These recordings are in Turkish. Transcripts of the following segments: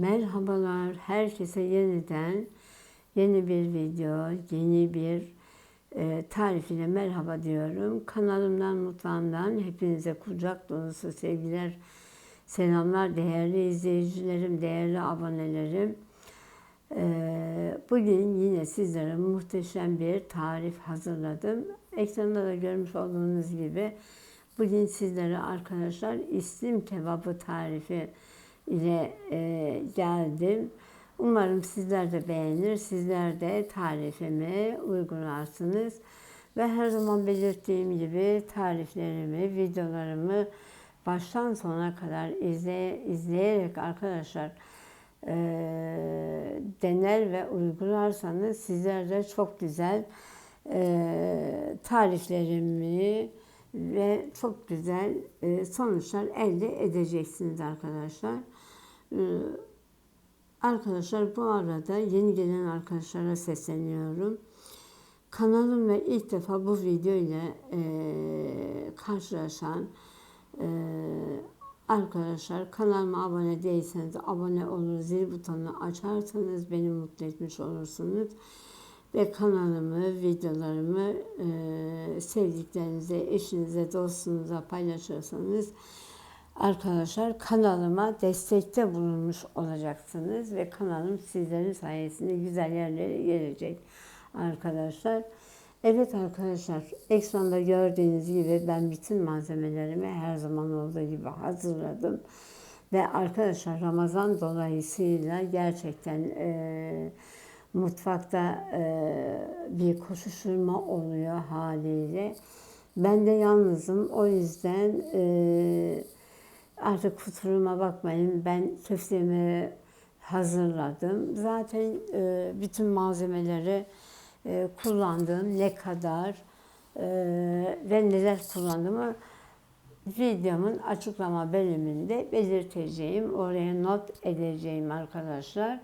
Merhabalar herkese yeniden yeni bir video, yeni bir e, tarif ile merhaba diyorum. Kanalımdan, mutfağımdan hepinize kucak dolusu sevgiler, selamlar değerli izleyicilerim, değerli abonelerim. E, bugün yine sizlere muhteşem bir tarif hazırladım. Ekranda da görmüş olduğunuz gibi bugün sizlere arkadaşlar islim kebabı tarifi ile e, geldim. Umarım sizler de beğenir, sizler de tarifimi uygularsınız. Ve her zaman belirttiğim gibi tariflerimi, videolarımı baştan sona kadar izle, izleyerek arkadaşlar e, dener ve uygularsanız sizler de çok güzel e, tariflerimi ve çok güzel e, sonuçlar elde edeceksiniz arkadaşlar. Ee, arkadaşlar bu arada yeni gelen arkadaşlara sesleniyorum. Kanalımla ilk defa bu video ile e, karşılaşan e, arkadaşlar kanalıma abone değilseniz abone olur, zil butonunu açarsanız beni mutlu etmiş olursunuz. Ve kanalımı, videolarımı e, sevdiklerinize, eşinize, dostunuza paylaşırsanız arkadaşlar kanalıma destekte bulunmuş olacaksınız ve kanalım sizlerin sayesinde güzel yerlere gelecek arkadaşlar. Evet arkadaşlar ekranda gördüğünüz gibi ben bütün malzemelerimi her zaman olduğu gibi hazırladım. Ve arkadaşlar Ramazan dolayısıyla gerçekten e, mutfakta e, bir koşuşturma oluyor haliyle. Ben de yalnızım o yüzden e, Artık kusuruma bakmayın ben köftemi hazırladım. Zaten e, bütün malzemeleri e, kullandım. Ne kadar e, ve neler kullandığımı videomun açıklama bölümünde belirteceğim. Oraya not edeceğim arkadaşlar.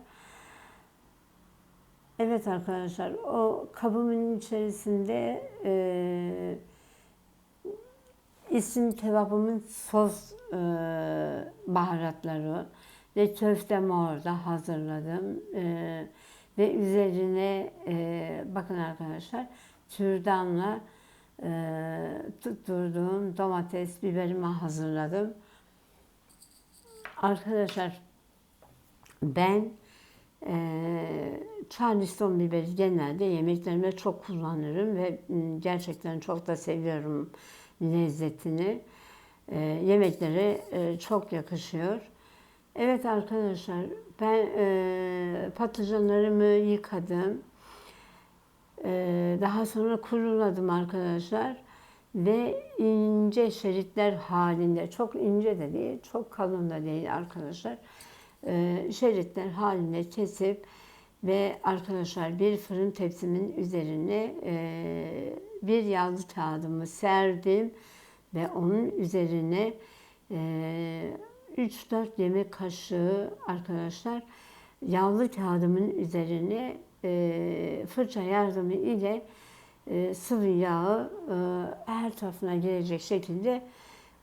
Evet arkadaşlar o kabımın içerisinde e, isim kebabımın sos e, baharatları ve köftemi orada hazırladım. E, ve üzerine e, bakın arkadaşlar kürdanla e, tutturduğum domates biberimi hazırladım. Arkadaşlar ben e, Charleston biberi genelde yemeklerime çok kullanırım ve gerçekten çok da seviyorum lezzetini. E, yemeklere e, çok yakışıyor. Evet arkadaşlar ben e, patlıcanlarımı yıkadım. E, daha sonra kuruladım arkadaşlar. Ve ince şeritler halinde, çok ince de değil, çok kalın da değil arkadaşlar. E, şeritler halinde kesip ve arkadaşlar bir fırın tepsimin üzerine e, bir yağlı kağıdımı serdim ve onun üzerine e, 3-4 yemek kaşığı arkadaşlar yağlı kağıdımın üzerine e, fırça yardımı ile e, sıvı yağı e, her tarafına gelecek şekilde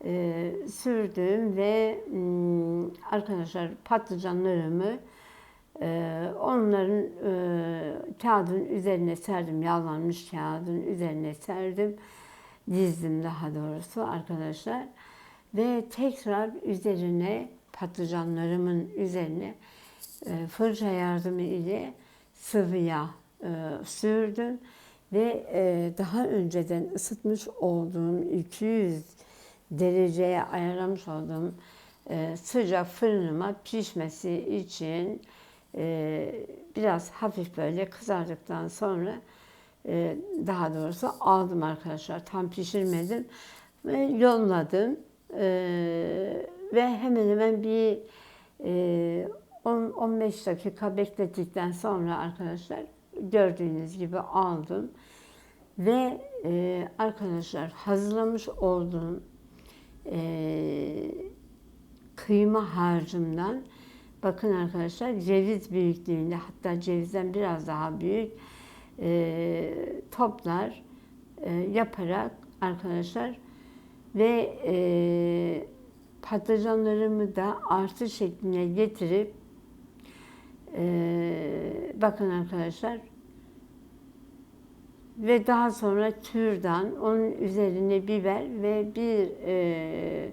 e, sürdüm ve m, arkadaşlar patlıcanlarımı onların e, kağıdın üzerine serdim, yağlanmış kağıdın üzerine serdim. Dizdim daha doğrusu arkadaşlar. Ve tekrar üzerine patlıcanlarımın üzerine e, fırça yardımı ile sıvı yağ e, sürdüm. Ve daha önceden ısıtmış olduğum 200 dereceye ayarlamış olduğum sıcak fırınıma pişmesi için biraz hafif böyle kızardıktan sonra e, daha doğrusu aldım arkadaşlar. Tam pişirmedim ve yolladım. E, ve hemen hemen bir e, 10-15 dakika beklettikten sonra arkadaşlar gördüğünüz gibi aldım. Ve e, arkadaşlar hazırlamış olduğum e, kıyma harcımdan Bakın arkadaşlar ceviz büyüklüğünde hatta cevizden biraz daha büyük e, toplar e, yaparak arkadaşlar ve e, patlıcanlarımı da artı şekline getirip Ee, bakın arkadaşlar. Ve daha sonra kürdan, onun üzerine biber ve bir e, e,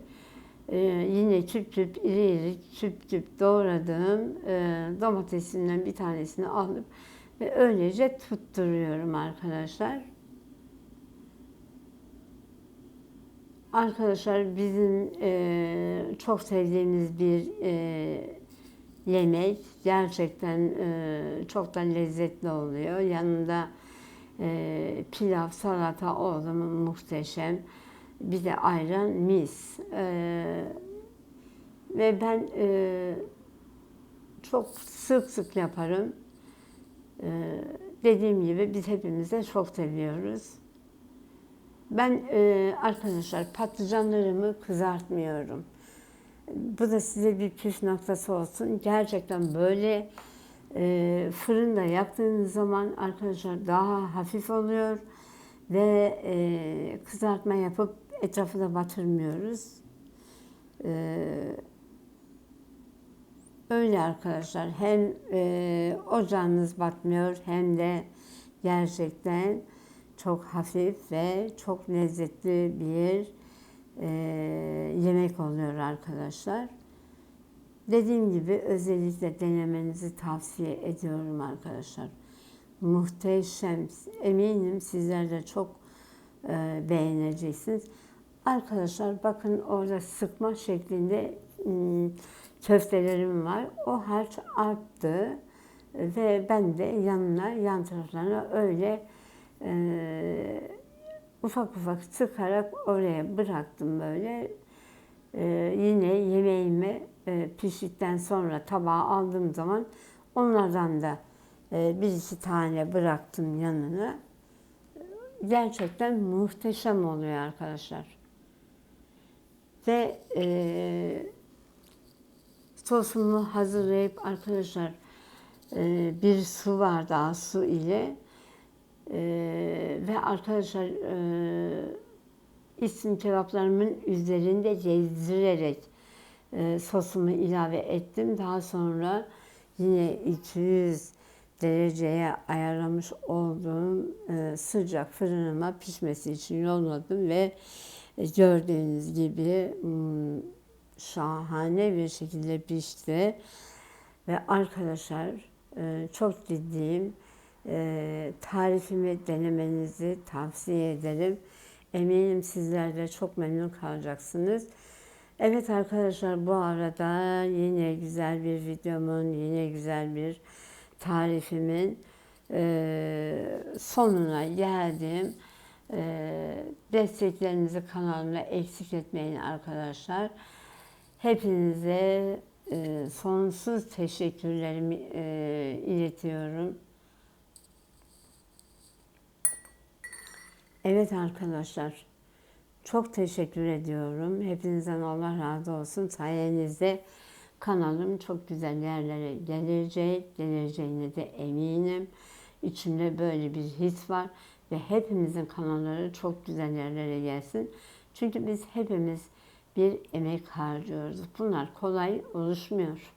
yine küp küp iri iri küp küp doğradığım e, domatesimden bir tanesini alıp ve öylece tutturuyorum arkadaşlar. Arkadaşlar bizim e, çok sevdiğimiz bir e, yemek. Gerçekten e, çok da lezzetli oluyor. Yanında e, pilav, salata oldu mu muhteşem. Bir de ayran mis. E, ve ben e, çok sık sık yaparım. E, dediğim gibi biz hepimiz de çok seviyoruz. Ben e, arkadaşlar patlıcanlarımı kızartmıyorum. Bu da size bir püf noktası olsun. Gerçekten böyle e, fırında yaptığınız zaman arkadaşlar daha hafif oluyor ve e, kızartma yapıp etrafı da batırmıyoruz. E, öyle arkadaşlar hem e, ocağınız batmıyor hem de gerçekten çok hafif ve çok lezzetli bir e, yemek oluyor arkadaşlar. Dediğim gibi özellikle denemenizi tavsiye ediyorum arkadaşlar. Muhteşem. Eminim sizler de çok e, beğeneceksiniz. Arkadaşlar bakın orada sıkma şeklinde köftelerim var. O harç arttı ve ben de yanına yan taraflarına öyle e, ufak ufak sıkarak oraya bıraktım böyle. E, yine yemeğimi e, piştikten sonra tabağa aldığım zaman onlardan da e, bir iki tane bıraktım yanına. Gerçekten muhteşem oluyor arkadaşlar. Ve e, sosumu hazırlayıp arkadaşlar e, bir su var daha su ile ee, ve arkadaşlar e, isim kebaplarımın üzerinde gezdirerek e, sosumu ilave ettim. Daha sonra yine 200 dereceye ayarlamış olduğum e, sıcak fırınıma pişmesi için yolladım ve e, gördüğünüz gibi hmm, şahane bir şekilde pişti. Ve arkadaşlar e, çok ciddiyim e, tarifimi denemenizi tavsiye ederim. Eminim sizler de çok memnun kalacaksınız. Evet arkadaşlar bu arada yine güzel bir videomun, yine güzel bir tarifimin e, sonuna geldim. Desteklerinizi kanalımda eksik etmeyin arkadaşlar. Hepinize e, sonsuz teşekkürlerimi e, iletiyorum. Evet arkadaşlar, çok teşekkür ediyorum. Hepinizden Allah razı olsun. Sayenizde kanalım çok güzel yerlere gelecek, geleceğine de eminim. İçimde böyle bir his var ve hepimizin kanalları çok güzel yerlere gelsin. Çünkü biz hepimiz bir emek harcıyoruz. Bunlar kolay oluşmuyor.